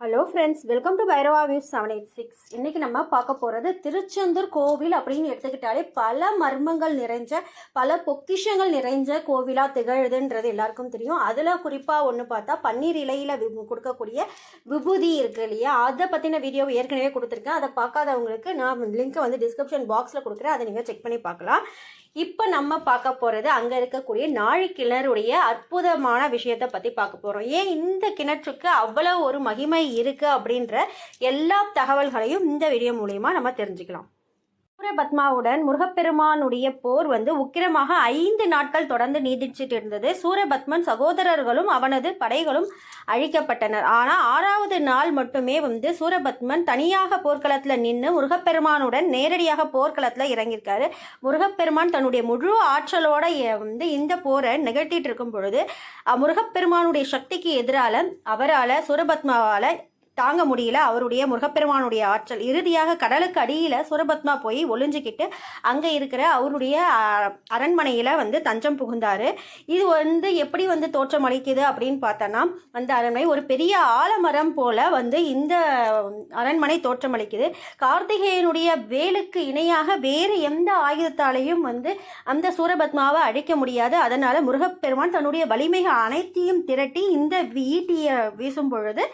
Hello friends welcome to Bhairava views seven eight six இன்றைக்கி நம்ம பார்க்க போகிறது திருச்செந்தூர் கோவில் அப்படின்னு எடுத்துக்கிட்டாலே பல மர்மங்கள் நிறைஞ்ச பல பொக்கிஷங்கள் நிறைஞ்ச கோவிலாக திகழுதுன்றது எல்லாருக்கும் தெரியும். அதில் குறிப்பாக ஒன்று பார்த்தா பன்னீர் இலையில் வி- கொடுக்கக்கூடிய விபூதி இருக்கு இல்லையா? அதை பற்றின வீடியோ ஏற்கனவே கொடுத்துருக்கேன். அதை பார்க்காதவங்களுக்கு நான் லிங்க்கை வந்து டிஸ்கிரிப்ஷன் பாக்ஸில் கொடுக்குறேன். அதை நீங்கள் செக் பண்ணி பார்க்கலாம். இப்போ நம்ம பார்க்க போகிறது அங்கே இருக்கக்கூடிய நாழி கிணறுடைய அற்புதமான விஷயத்தை பற்றி பார்க்க போகிறோம் ஏன் இந்த கிணற்றுக்கு அவ்வளோ ஒரு மகிமை இருக்குது அப்படின்ற எல்லா தகவல்களையும் இந்த வீடியோ மூலயமா நம்ம தெரிஞ்சுக்கலாம். சூரபத்மாவுடன் முருகப்பெருமானுடைய போர் வந்து உக்கிரமாக ஐந்து நாட்கள் தொடர்ந்து நீடிச்சிட்டு இருந்தது. சூரபத்மன் சகோதரர்களும் அவனது படைகளும் அழிக்கப்பட்டனர். ஆனால் ஆறாவது நாள் மட்டுமே வந்து சூரபத்மன் தனியாக போர்க்களத்தில் நின்று முருகப்பெருமானுடன் நேரடியாக போர்க்களத்தில் இறங்கியிருக்காரு. முருகப்பெருமான் தன்னுடைய முழு ஆற்றலோட வந்து இந்த போரை நிகழ்த்திட்டு இருக்கும் பொழுது முருகப்பெருமானுடைய சக்திக்கு எதிரால அவரால் சூரபத்மாவால் தாங்க முடியல. அவருடைய முருகப்பெருமானுடைய ஆற்றல். இறுதியாக கடலுக்கு அடியில் சூரபத்மா போய் ஒளிஞ்சுக்கிட்டு அங்கே இருக்கிற அவருடைய அரண்மனையில் வந்து தஞ்சம் புகுந்தார். இது வந்து எப்படி வந்து தோற்றம் அளிக்குது அப்படின்னு பார்த்தோன்னா அந்த அரண்மனை ஒரு பெரிய ஆலமரம் போல் வந்து இந்த அரண்மனை தோற்றம் அளிக்குது. கார்த்திகேயனுடைய வேலுக்கு இணையாக வேறு எந்த ஆயுதத்தாலையும் வந்து அந்த சூரபத்மாவை அழிக்க முடியாது. அதனால் முருகப்பெருமான் தன்னுடைய வலிமைகள் அனைத்தையும் திரட்டி இந்த ஈட்டியை வீசும் பொழுது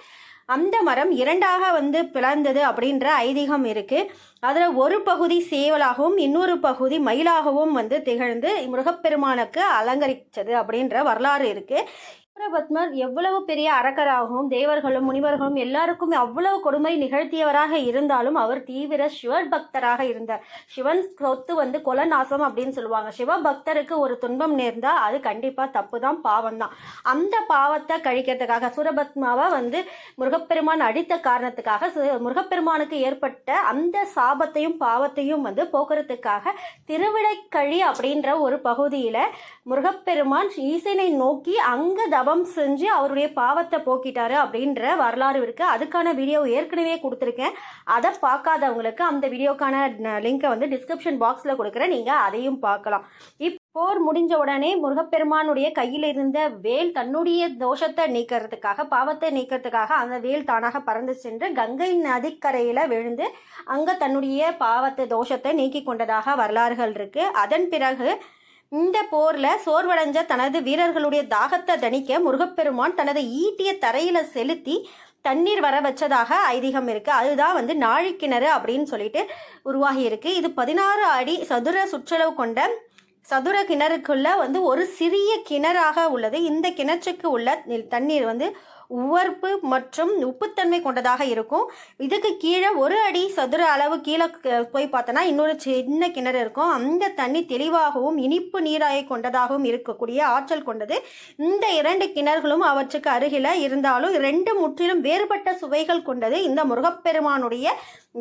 அந்த மரம் இரண்டாக வந்து பிளந்தது அப்படின்ற ஐதீகம் இருக்குது அதில் ஒரு பகுதி சேவலாகவும் இன்னொரு பகுதி மயிலாகவும் வந்து திகழ்ந்து முருகப்பெருமானுக்கு அலங்கரித்தது அப்படின்ற வரலாறு இருக்குது சூரபத்மர் எவ்வளவு பெரிய அரக்கராகவும் தேவர்களும் முனிவர்களும் எல்லாருக்கும் அவ்வளவு கொடுமை நிகழ்த்தியவராக இருந்தாலும் அவர் தீவிர சிவபக்தராக இருந்தார். சிவன் சொத்து வந்து கொலநாசம் அப்படின்னு சொல்லுவாங்க. சிவபக்தருக்கு ஒரு துன்பம் நேர்ந்தா அது கண்டிப்பா தப்பு தான் பாவம் தான் அந்த பாவத்தை கழிக்கிறதுக்காக சூரபத்மாவை வந்து முருகப்பெருமான் அடித்த காரணத்துக்காக சு- முருகப்பெருமானுக்கு ஏற்பட்ட அந்த சாபத்தையும் பாவத்தையும் வந்து போக்குறதுக்காக திருவிடைக்கழி அப்படின்ற ஒரு பகுதியில முருகப்பெருமான் ஈசனை நோக்கி அங்க தவம் செஞ்சு அவருடைய பாவத்தை போக்கிட்டாரு அப்படின்ற வரலாறு இருக்கு. அதுக்கான வீடியோ ஏற்கனவே கொடுத்துருக்கேன். அதை பார்க்காதவங்களுக்கு அந்த வீடியோக்கான லிங்கை வந்து டிஸ்கிரிப்ஷன் பாக்ஸில் கொடுக்குறேன். நீங்கள் அதையும் பார்க்கலாம். இப் போர் முடிஞ்ச உடனே முருகப்பெருமானுடைய கையில் இருந்த வேல் தன்னுடைய தோஷத்தை நீக்கிறதுக்காக பாவத்தை நீக்கிறதுக்காக அந்த வேல் தானாக பறந்து சென்று கங்கை நதிக்கரையில் விழுந்து அங்கே தன்னுடைய பாவத்தை தோஷத்தை நீக்கி கொண்டதாக வரலாறுகள் இருக்குது அதன் பிறகு இந்த போர்ல சோர்வடைஞ்ச தனது வீரர்களுடைய தாகத்தை தணிக்க முருகப்பெருமான் தனது ஈட்டிய தரையில செலுத்தி தண்ணீர் வர வச்சதாக ஐதீகம் இருக்கு. அதுதான் வந்து நாழிக்கிணறு அப்படின்னு சொல்லிட்டு உருவாகி இருக்கு. இது பதினாறு அடி சதுர சுற்றளவு கொண்ட சதுர கிணறுக்குள்ள வந்து ஒரு சிறிய கிணறாக உள்ளது. இந்த கிணற்றுக்கு உள்ள தண்ணீர் வந்து உவர்ப்பு மற்றும் உப்புத்தன்மை கொண்டதாக இருக்கும். இதுக்கு கீழே ஒரு அடி சதுர அளவு கீழே போய் பார்த்தோன்னா இன்னொரு சின்ன கிணறு இருக்கும். அந்த தண்ணி தெளிவாகவும் இனிப்பு நீராயை கொண்டதாகவும் இருக்கக்கூடிய ஆற்றல் கொண்டது. இந்த இரண்டு கிணறுகளும் அவற்றுக்கு அருகில இருந்தாலும் ரெண்டு முற்றிலும் வேறுபட்ட சுவைகள் கொண்டது. இந்த முருகப்பெருமானுடைய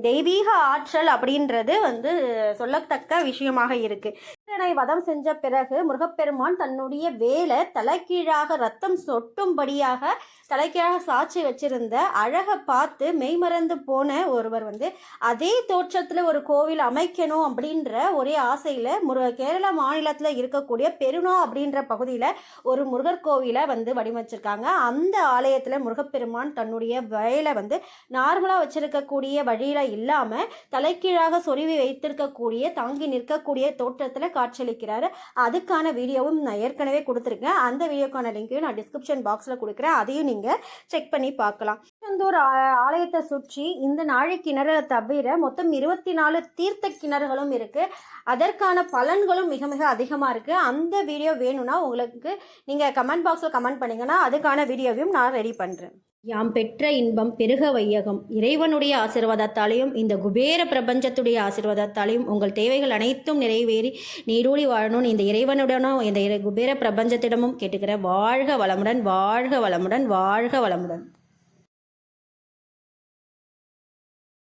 தெய்வீக ஆற்றல் அப்படின்றது வந்து சொல்லத்தக்க விஷயமாக இருக்கு. சூரனை வதம் செஞ்ச பிறகு முருகப்பெருமான் தன்னுடைய வேலை தலைக்கீழாக ரத்தம் சொட்டும்படியாக தலைக்கீழாக சாட்சி வச்சிருந்த அழகை பார்த்து மெய்மறந்து போன ஒருவர் வந்து அதே தோற்றத்தில் ஒரு கோவில் அமைக்கணும் அப்படின்ற ஒரே ஆசையில் முரு கேரள மாநிலத்தில் இருக்கக்கூடிய பெருனா அப்படின்ற பகுதியில் ஒரு முருகர் கோவிலை வந்து வடிவமைச்சிருக்காங்க. அந்த ஆலயத்தில் முருகப்பெருமான் தன்னுடைய வயலை வந்து நார்மலாக வச்சிருக்கக்கூடிய வழியில் இல்லாமல் தலைக்கீழாக சொருவி வைத்திருக்கக்கூடிய தாங்கி நிற்கக்கூடிய தோற்றத்தில் காட்சியளிக்கிறாரு. அதுக்கான வீடியோவும் நான் ஏற்கனவே கொடுத்துருக்கேன். அந்த வீடியோக்கான லிங்க்கையும் நான் டிஸ்கிரிப்ஷன் பாக்ஸில் கொடுக்குறேன். அதையும் நீங்கள் செக் பண்ணி பார்க்கலாம். திருச்செந்தூர் ஆலயத்தை சுற்றி இந்த நாழி கிணறு தவிர மொத்தம் இருபத்தி நாலு தீர்த்த கிணறுகளும் இருக்கு. அதற்கான பலன்களும் மிக மிக அதிகமாக இருக்கு. அந்த வீடியோ வேணும்னா உங்களுக்கு நீங்கள் கமெண்ட் பாக்ஸில் கமெண்ட் பண்ணீங்கன்னா அதுக்கான வீடியோவையும் நான் ரெடி பண்ணுறேன் யாம் பெற்ற இன்பம் பெருக வையகம். இறைவனுடைய ஆசீர்வாதத்தாலையும் இந்த குபேர பிரபஞ்சத்துடைய ஆசீர்வாதத்தாலையும் உங்கள் தேவைகள் அனைத்தும் நிறைவேறி நீடூழி வாழணும்னு இந்த இறைவனுடனும் இந்த இறை- குபேர பிரபஞ்சத்திடமும் கேட்டுக்கிற வாழ்க வளமுடன் வாழ்க வளமுடன் வாழ்க வளமுடன்.